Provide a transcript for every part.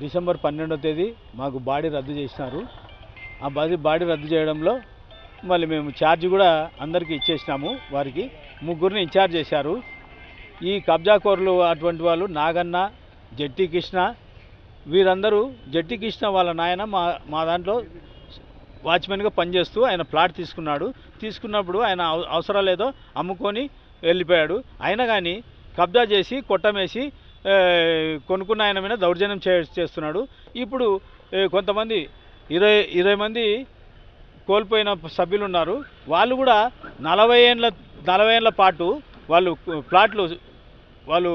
December పన్నెండో తేదీ మాకు బాడీ రద్దు చేసినారు. ఆ బాడీ బాడీ రద్దు చేయడంలో మళ్ళీ మేము ఛార్జ్ కూడా అందరికీ ఇచ్చేసినాము వారికి. ముగ్గురిని ఇన్ఛార్జ్ చేశారు. ఈ కబ్జాకోరులు అటువంటి వాళ్ళు నాగన్న జట్టి కృష్ణ వీరందరూ జట్టి కృష్ణ వాళ్ళ నాయన మా మా దాంట్లో వాచ్మెన్గా పనిచేస్తూ ఆయన ప్లాట్ తీసుకున్నాడు. తీసుకున్నప్పుడు ఆయన అవ- అవసరాలు అమ్ముకొని వెళ్ళిపోయాడు. అయినా కానీ కబ్జా చేసి కొట్టమేసి కొనుక్కున్న ఆయన మీద దౌర్జన్యం చే చేస్తున్నాడు. ఇప్పుడు కొంతమంది ఇరవై ఇరవై మంది కోల్పోయిన సభ్యులు ఉన్నారు. వాళ్ళు కూడా నలభై ఏండ్ల నలభై ఏండ్ల పాటు వాళ్ళు ప్లాట్లు వాళ్ళు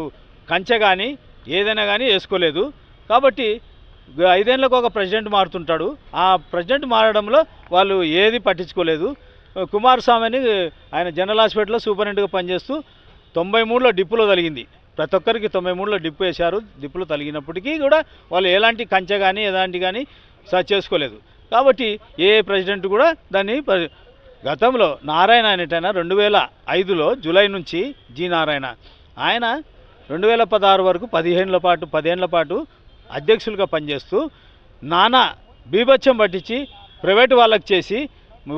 కంచె కానీ ఏదైనా కానీ వేసుకోలేదు. కాబట్టి ఐదేళ్ళకు ఒక ప్రెసిడెంట్ మారుతుంటాడు. ఆ ప్రెసిడెంట్ మారడంలో వాళ్ళు ఏది పట్టించుకోలేదు. కుమారస్వామి అని ఆయన జనరల్ హాస్పిటల్లో సూపరింటెండెంట్గా పనిచేస్తూ తొంభై మూడులో డిప్పులో తలిగింది ప్రతి ఒక్కరికి తొంభై మూడులో డిప్పు వేశారు. డిప్పులు తలిగినప్పటికీ కూడా వాళ్ళు ఎలాంటి కంచె కానీ ఎలాంటి కానీ సర్చ్ చేసుకోలేదు. కాబట్టి ఏ ప్రెసిడెంట్ కూడా దాన్ని గతంలో నారాయణ అనేటైనా రెండు వేల ఐదులో జూలై నుంచి జి నారాయణ. ఆయన రెండు వేల పదహారు వరకు పదిహేనుల పాటు పదిహేనుల పాటు అధ్యక్షులుగా పనిచేస్తూ నానా బీభత్సం పట్టించి ప్రైవేట్ వాళ్ళకి చేసి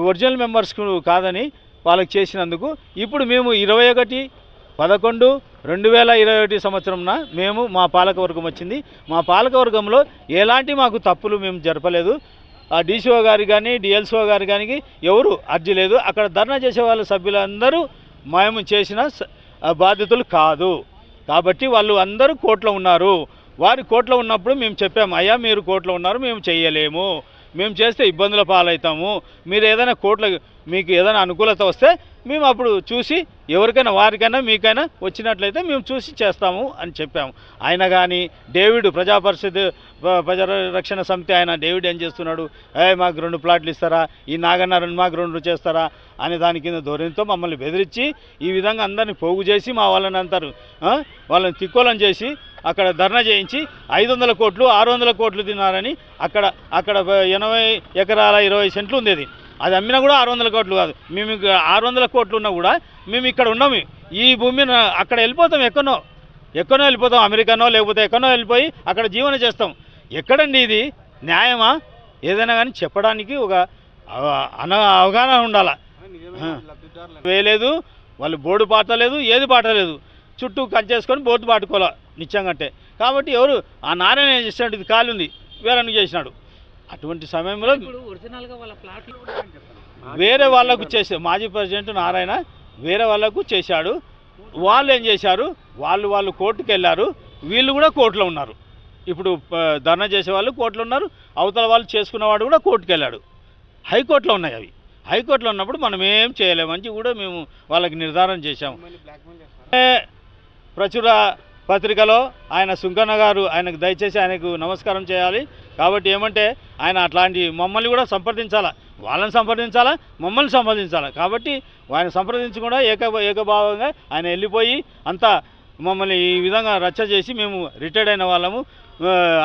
ఒరిజినల్ మెంబర్స్కు కాదని వాళ్ళకి చేసినందుకు ఇప్పుడు మేము ఇరవై ఒకటి పదకొండు రెండు వేల ఇరవై ఒకటి సంవత్సరంన మేము మా పాలకవర్గం వచ్చింది. మా పాలకవర్గంలో ఎలాంటి మాకు తప్పులు మేము జరపలేదు. ఆ డీసీఓ గారికి కానీ డిఎల్సీఓ గారి కానీ ఎవరు అర్జీ లేదు. అక్కడ ధర్నా చేసే వాళ్ళ సభ్యులందరూ మేము చేసిన బాధ్యతలు కాదు. కాబట్టి వాళ్ళు అందరూ కోర్టులో ఉన్నారు. వారి కోర్టులో ఉన్నప్పుడు మేము చెప్పాము అయ్యా మీరు కోర్టులో ఉన్నారు మేము చేయలేము మేము చేస్తే ఇబ్బందుల పాలవుతాము. మీరు ఏదైనా కోట్ల మీకు ఏదైనా అనుకూలత వస్తే మేము అప్పుడు చూసి ఎవరికైనా వారికైనా మీకైనా వచ్చినట్లయితే మేము చూసి చేస్తాము అని చెప్పాము. ఆయన కానీ డేవిడ్ ప్రజా పరిషత్ ప్రజా రక్షణ సమితి ఆయన డేవిడ్ ఏం చేస్తున్నాడు? ఏ మాకు రెండు ప్లాట్లు ఇస్తారా? ఈ నాగన్న రెండు మాకు రెండు చేస్తారా? అనే దాని కింద ధోరణితో మమ్మల్ని బెదిరించి ఈ విధంగా అందరినీ పోగు చేసి మా వాళ్ళని అంటారు వాళ్ళని తిక్కోలం చేసి అక్కడ ధర్నా చేయించి ఐదు వందల కోట్లు ఆరు వందల కోట్లు తిన్నారని అక్కడ అక్కడ ఎనభై ఎకరాల ఇరవై సెంట్లు ఉండేది. అది అమ్మినా కూడా ఆరు వందల కోట్లు కాదు. మేము ఆరు వందల కోట్లు ఉన్నా కూడా మేము ఇక్కడ ఉన్నాము ఈ భూమిని అక్కడ వెళ్ళిపోతాం ఎక్కడో ఎక్కడో వెళ్ళిపోతాం అమెరికానో లేకపోతే ఎక్కడో వెళ్ళిపోయి అక్కడ జీవనం చేస్తాం. ఎక్కడండి ఇది? న్యాయమా? ఏదైనా కానీ చెప్పడానికి ఒక అన అవగాహన ఉండాలా. వేయలేదు వాళ్ళు బోర్డు పాటలేదు ఏది పాటలేదు చుట్టూ కంచేసుకొని బోర్డు పాటుకోలే నిత్యంగంటే కాబట్టి ఎవరు ఆ నారాయణ ఏం చేసినాడు ఇది ఖాళీ ఉంది వేరే చేసినాడు. అటువంటి సమయంలో ఇప్పుడు ఒరిజినల్గా వాళ్ళ ప్లాట్లు వేరే వాళ్ళకు చేసే మాజీ ప్రెసిడెంట్ నారాయణ వేరే వాళ్ళకు చేశాడు. వాళ్ళు ఏం చేశారు? వాళ్ళు వాళ్ళు కోర్టుకు వెళ్ళారు. వీళ్ళు కూడా కోర్టులో ఉన్నారు. ఇప్పుడు ధర్నా చేసే వాళ్ళు కోర్టులో ఉన్నారు. అవతల వాళ్ళు చేసుకున్నవాడు కూడా కోర్టుకు వెళ్ళాడు. హైకోర్టులో ఉన్నాయి అవి. హైకోర్టులో ఉన్నప్పుడు మనం ఏం చేయలేమని కూడా మేము వాళ్ళకి నిర్ధారణ చేశాము. ప్రచుర పత్రికలో ఆయన సుంకన్న గారు ఆయనకు దయచేసి ఆయనకు నమస్కారం చేయాలి. కాబట్టి ఏమంటే ఆయన అట్లాంటి మమ్మల్ని కూడా సంప్రదించాలా? వాళ్ళని సంప్రదించాలా? మమ్మల్ని సంప్రదించాలా? కాబట్టి ఆయన సంప్రదించకుండా ఏక ఏకభావంగా ఆయన వెళ్ళిపోయి అంతా మమ్మల్ని ఈ విధంగా రచ్చ చేసి మేము రిటైర్డ్ అయిన వాళ్ళము.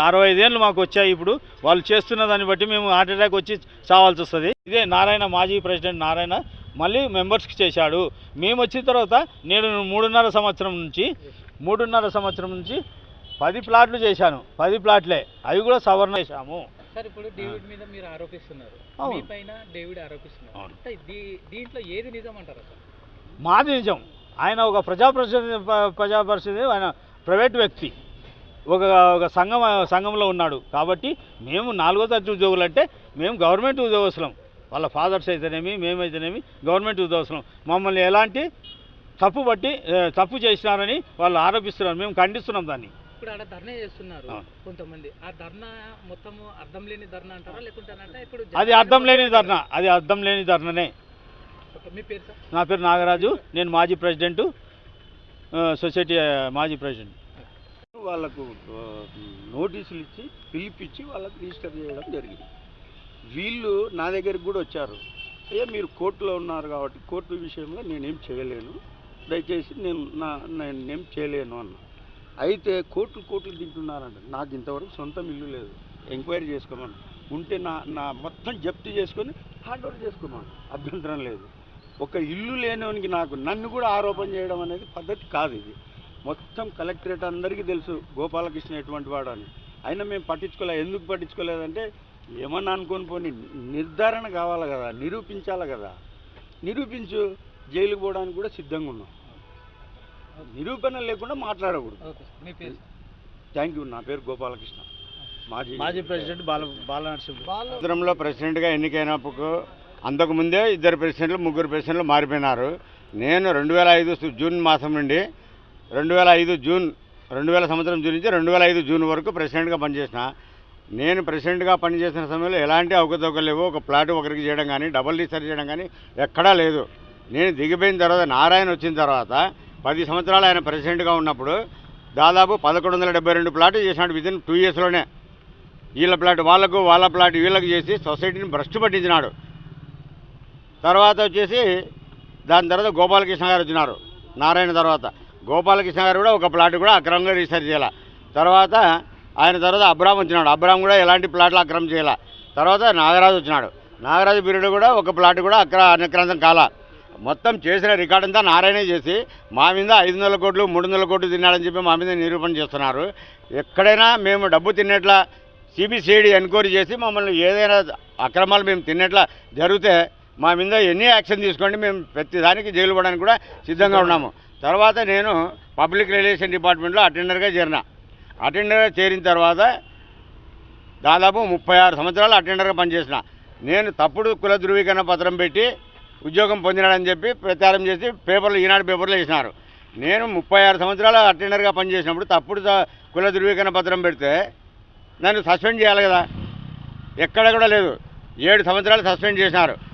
అరవై ఐదేళ్ళు మాకు వచ్చాయి ఇప్పుడు. వాళ్ళు చేస్తున్న దాన్ని బట్టి మేము హార్ట్ అటాక్ వచ్చి చావాల్సి వస్తుంది. ఇదే నారాయణ మాజీ ప్రెసిడెంట్ నారాయణ. మళ్ళీ మెంబర్స్కి చేశాడు. మేము వచ్చిన తర్వాత నేను మూడున్నర సంవత్సరం నుంచి మూడున్నర సంవత్సరం నుంచి పది ప్లాట్లు చేశాను. పది ప్లాట్లే. అవి కూడా సవరణ చేశాము. సార్ ఇప్పుడు డేవిడ్ మీద మీరు ఆరోపిస్తున్నారు. అవును. మీ పైన డేవిడ్ ఆరోపిస్తున్నారు. అవును. అంటే దీ- దీంట్లో ఏది నిజం అంటారా సార్? మాది నిజం. ఆయన ఒక ప్రజా పరిషత్ ప- ప్రజా పరిషత్ ఆయన ప్రైవేట్ వ్యక్తి. ఒక ఒక సంఘం సంఘంలో ఉన్నాడు. కాబట్టి మేము నాలుగో తరగతి ఉద్యోగులు అంటే మేము గవర్నమెంట్ ఉద్యోగస్తులం. వాళ్ళ ఫాదర్స్ అయితేనేమి మేమైతేనేమి గవర్నమెంట్ ఉద్యోగస్తులం. మమ్మల్ని ఎలాంటి తప్పు బట్టి తప్పు చేసినారని వాళ్ళు ఆరోపిస్తున్నారు. మేము ఖండిస్తున్నాం దాన్ని. ఇప్పుడు ఆడ ధర్నా చేస్తున్నారు. కొంతమంది. ఆ ధర్నా మొత్తము అర్థం లేని ధర్నా అంటారా? లేకుంటే అంటే ఇప్పుడు అది అర్థం లేని ధర్నా. అది అర్థం లేని ధర్ననే. మీ పేరు సార్? నా పేరు నాగరాజు. నేను మాజీ ప్రెసిడెంటు. సొసైటీ మాజీ ప్రెసిడెంట్. వాళ్ళకు నోటీసులు ఇచ్చి పిలిపించి వాళ్ళకి రిజిస్టర్ చేయడం జరిగింది. వీళ్ళు నా దగ్గరికి కూడా వచ్చారు. అయ్యా మీరు కోర్టులో ఉన్నారు కాబట్టి కోర్టు విషయంలో నేనేం చేయలేను. దయచేసి నేను నా నేనేం చేయలేను అన్న. అయితే కోట్లు కోట్లు తింటున్నారంట. నాకు ఇంతవరకు సొంతం ఇల్లు లేదు. ఎంక్వైరీ చేసుకోమని. ఉంటే నా నా మొత్తం జప్తు చేసుకొని హ్యాండ్ ఓవర్ చేసుకున్నాను అభ్యంతరం లేదు. ఒక ఇల్లు లేనివానికి నాకు నన్ను కూడా ఆరోపణ చేయడం అనేది పద్ధతి కాదు ఇది. మొత్తం కలెక్టరేట్ అందరికీ తెలుసు గోపాలకృష్ణ ఎటువంటి వాడు అని. అయినా మేము పట్టించుకోలేదు ఎందుకు పట్టించుకోలేదంటే ఏమన్నా అనుకొని పోని నిర్ధారణ కావాలి కదా నిరూపించాలి కదా. నిరూపించు జైలుకు పోవడానికి కూడా సిద్ధంగా ఉన్నాం నిరూపణ లేకుండా మాట్లాడకూడదు. ఓకే మీ పేరు? థ్యాంక్ యూ నా పేరు గోపాలకృష్ణ. మాజీ మాజీ ప్రెసిడెంట్ బాల బాల నరసింహ కేంద్రంలో ప్రెసిడెంట్గా ఎన్నికైనప్పుడు అంతకుముందే ఇద్దరు ప్రెసిడెంట్లు ముగ్గురు ప్రెసిడెంట్లు మారిపోయినారు. నేను రెండు వేల ఐదు జూన్ మాసం నుండి రెండు వేల ఐదు జూన్ రెండు వేల సంవత్సరం జూన్ నుంచి రెండు వేల ఐదు జూన్ వరకు ప్రెసిడెంట్గా పనిచేసిన నేను ప్రెసిడెంట్గా పనిచేసిన సమయంలో ఎలాంటి అవకతవకలు లేవు. ఒక ప్లాట్ ఒకరికి చేయడం కానీ డబల్ రీసెర్చ్ చేయడం కానీ ఎక్కడా లేదు. నేను దిగిపోయిన తర్వాత నారాయణ వచ్చిన తర్వాత పది సంవత్సరాలు ఆయన ప్రెసిడెంట్గా ఉన్నప్పుడు దాదాపు పదకొండు వందల డెబ్బై రెండు ప్లాట్లు చేసినాడు విదిన్ టూ ఇయర్స్లోనే. వీళ్ళ ప్లాట్ వాళ్ళకు వాళ్ళ ప్లాట్ వీళ్ళకి చేసి సొసైటీని భ్రష్టు పట్టించినాడు. తర్వాత వచ్చేసి దాని తర్వాత గోపాలకృష్ణ గారు వచ్చినారు నారాయణ తర్వాత. గోపాలకృష్ణ గారు కూడా ఒక ప్లాట్ కూడా అక్రమంగా రీసెర్చ్ చేయాలి. తర్వాత ఆయన తర్వాత అబ్రామ్ వచ్చినాడు. అబ్రామ్ కూడా ఎలాంటి ప్లాట్లు అక్రమం చేయాల. తర్వాత నాగరాజు వచ్చినాడు. నాగరాజు పీరియడ్ కూడా ఒక ప్లాట్ కూడా అక్ర అనక్రాంతం కాల. మొత్తం చేసిన రికార్డ్ అంతా నారాయణే చేసి మా మీద ఐదు వందల కోట్లు మూడు వందల కోట్లు తిన్నాడని చెప్పి మా మీద నిరూపణ చేస్తున్నారు. ఎక్కడైనా మేము డబ్బు తిన్నట్లా సిబిసిఐడి ఎంక్వైరీ చేసి మమ్మల్ని ఏదైనా అక్రమాలు మేము తిన్నట్లా జరిగితే మా మీద ఎన్ని యాక్షన్ తీసుకోండి. మేము ప్రతిదానికి జైలు పడడానికి కూడా సిద్ధంగా ఉన్నాము. తర్వాత నేను పబ్లిక్ రిలేషన్ డిపార్ట్మెంట్లో అటెండర్గా చేరినా. అటెండర్గా చేరిన తర్వాత దాదాపు ముప్పై ఆరు సంవత్సరాలు అటెండర్గా పనిచేసిన. నేను తప్పుడు కుల ధృవీకరణ పత్రం పెట్టి ఉద్యోగం పొందినాడని చెప్పి ప్రచారం చేసి పేపర్లు ఈనాడు పేపర్లు వేసినారు. నేను ముప్పై ఆరు సంవత్సరాలు అటెండర్గా పనిచేసినప్పుడు తప్పుడు కుల ధృవీకరణ పత్రం పెడితే నన్ను సస్పెండ్ చేయాలి కదా? ఎక్కడ కూడా లేదు. ఏడు సంవత్సరాలు సస్పెండ్ చేసినారు.